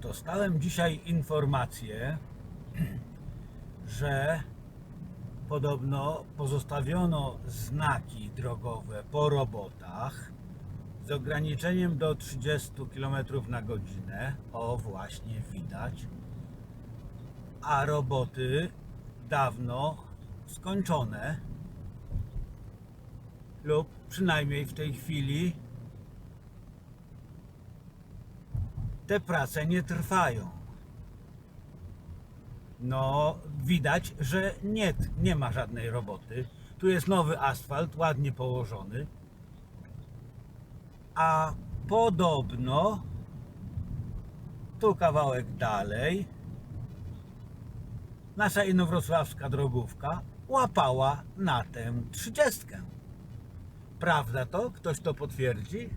Czytałem dzisiaj informację, że podobno pozostawiono znaki drogowe po robotach z ograniczeniem do 30 km na godzinę. O, właśnie widać. A roboty dawno skończone lub przynajmniej w tej chwili te prace nie trwają. No, widać, że nie, nie ma żadnej roboty. Tu jest nowy asfalt, ładnie położony. A podobno tu kawałek dalej nasza inowrocławska drogówka łapała na tę trzydziestkę. Prawda to? Ktoś to potwierdzi?